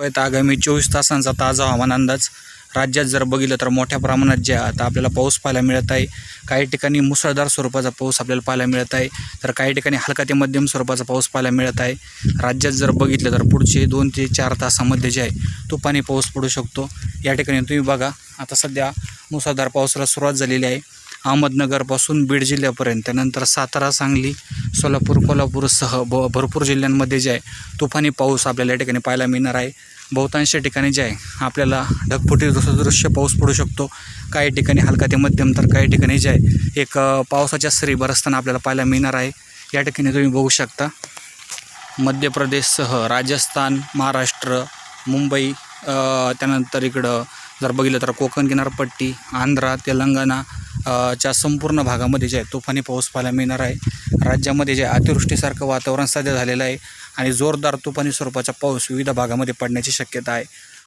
आहेत. आगामी चोवीस तासांचा ताजा हवामान अंदाज. राज्यात जर बघितलं तर मोठ्या प्रमाणात जे आहे आता आपल्याला पाऊस पाहायला मिळत आहे काही ठिकाणी मुसळधार स्वरूपाचा पाऊस आपल्याला पाहायला मिळत आहे. तर काही ठिकाणी हलका ते मध्यम स्वरूपाचा पाऊस पाहायला मिळत आहे. राज्यात जर बघितलं तर पुढचे दोन ते चार तासामध्ये जे आहे तुफानी पाऊस पडू शकतो. या ठिकाणी तुम्ही बघा आता सध्या मुसळधार पावसाला सुरुवात झालेली आहे. अहमदनगरपासून बीड जिल्ह्यापर्यंत. त्यानंतर सातारा सांगली सोलापूर कोल्हापूरसह ब भरपूर जिल्ह्यांमध्ये जे आहे तुफानी पाऊस आपल्याला या ठिकाणी पाहायला मिळणार आहे. बहुतांश ठिकाणी जे आहे आपल्याला ढगफुटी दृश्य पाऊस पडू शकतो. काही ठिकाणी हलका ते मध्यम तर काही ठिकाणी जे आहे एक पावसाच्या सरी बरसताना आपल्याला पाहायला मिळणार आहे. या ठिकाणी तुम्ही बघू शकता मध्य प्रदेशसह राजस्थान महाराष्ट्र मुंबई त्यानंतर इकडं जर बघितलं तर कोकण किनारपट्टी आंध्रा तेलंगणा च्या संपूर्ण भागामध्ये जे आहे तुफानी पाऊस पाहायला मिळणार आहे. राज्यामध्ये जे अतिवृष्टीसारखं वातावरण सध्या झालेलं आहे आणि जोरदार तुफानी स्वरूपाचा पाऊस विविध भागामध्ये पडण्याची शक्यता आहे.